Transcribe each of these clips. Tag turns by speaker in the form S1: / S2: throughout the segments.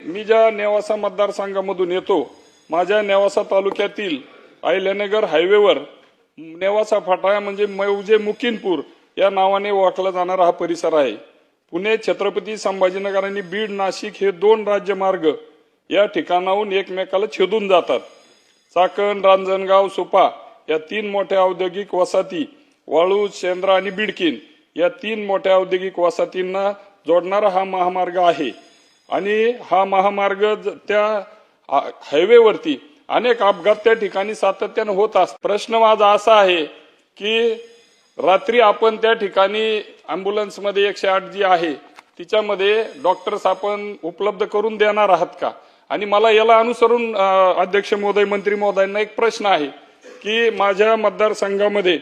S1: मी ज्या नेवासा मतदारसंघामधून येतो माझ्या नेवासा तालुक्यातील अहिल्यानगर हायवेवर नेवासा फाटा म्हणजे मौजे मुकिनपूर या नावाने ओळखला जाणारा हा परिसर आहे. पुणे छत्रपती संभाजीनगर आणि बीड नाशिक हे दोन राज्यमार्ग या ठिकाणाहून एकमेकाला छेदून जातात. चाकण रांजणगाव सुपा या तीन मोठ्या औद्योगिक वसाहती वाळू शेंद्रा आणि बिडकीन या तीन मोठ्या औद्योगिक वसाहतींना जोडणारा हा महामार्ग आहे. आणि हा महामार्ग ज- त्या हायवेवरती अनेक अपघात त्या ठिकाणी सातत्यानं होत असत प्रश्न माझा असा आहे की रात्री आपण त्या ठिकाणी अँब्युलन्समध्ये एकशे आठ जी आहे तिच्यामध्ये डॉक्टर्स आपण उपलब्ध करून देणार आहात का? आणि मला याला अनुसरून अध्यक्ष महोदय मंत्री महोदयांना एक प्रश्न आहे की माझ्या मतदारसंघामध्ये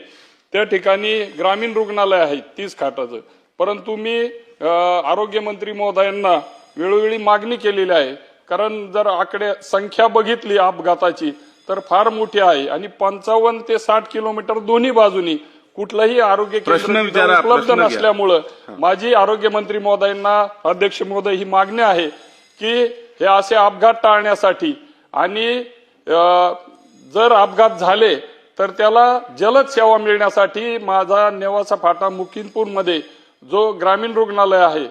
S1: त्या ठिकाणी ग्रामीण रुग्णालय आहे तीस खाटाचं. परंतु मी आरोग्यमंत्री महोदयांना वेळोवेळी मागणी केलेली आहे. कारण जर आकडे संख्या बघितली अपघाताची तर फार मोठी आहे. आणि पंचावन्न ते साठ किलोमीटर दोन्ही बाजूनी कुठलंही आरोग्य केंद्र उपलब्ध. नसल्यामुळं माझी आरोग्यमंत्री महोदयांना अध्यक्ष महोदय ही मागणी आहे की हे असे अपघात टाळण्यासाठी आणि जर अपघात झाले तर त्याला जलद सेवा मिळण्यासाठी माझा नेवासा फाटा मुकिनपूरमध्ये जो ग्रामीण रुग्णालय आहे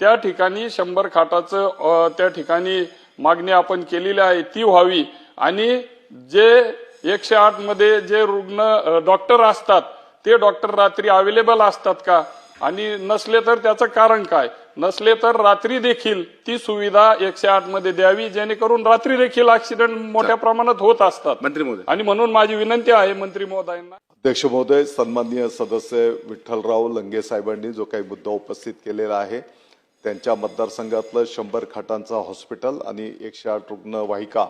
S1: त्या ठिकाणी शंभर खाटाचं त्या ठिकाणी मागणी आपण केलेली आहे ती व्हावी. आणि जे एकशे आठमध्ये जे रुग्ण डॉक्टर असतात ते डॉक्टर रात्री अवेलेबल असतात का? आणि नसले तर त्याचं कारण काय? नसले तर रात्री देखील ती सुविधा एकशे आठमध्ये द्यावी जेणेकरून रात्री देखील ऍक्सिडेंट मोठ्या प्रमाणात होत असतात.
S2: मंत्री महोदय.
S1: आणि म्हणून माझी विनंती आहे मंत्री महोदयांना.
S3: अध्यक्ष महोदय सन्माननीय सदस्य विठ्ठलराव लंगे साहेबांनी जो काही मुद्दा उपस्थित केलेला आहे त्यांच्या मतदारसंघातलं शंभर खाटांचं हॉस्पिटल आणि एकशे आठ रुग्णवाहिका.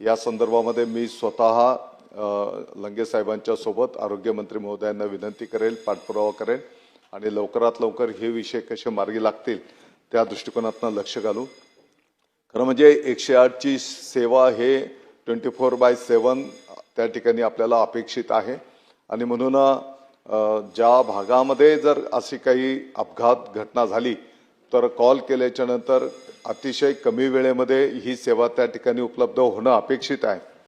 S3: या संदर्भामध्ये मी स्वतः लंगे साहेबांच्या सोबत आरोग्यमंत्री महोदयांना विनंती करेल पाठपुरावा करेल आणि लवकरात लवकर हे विषय कसे मार्गी लागतील त्या दृष्टिकोनातनं लक्ष घालू खरं म्हणजे एकशे आठची सेवा हे ट्वेंटी फोर बाय सेवन त्या ठिकाणी आपल्याला अपेक्षित आहे. आणि म्हणून ज्या भागामध्ये जर अशी काही अपघात घटना झाली तर कॉल केल्याच्यानंतर अतिशय कमी वेळेमध्ये ही सेवा त्या ठिकाणी उपलब्ध होणं अपेक्षित आहे.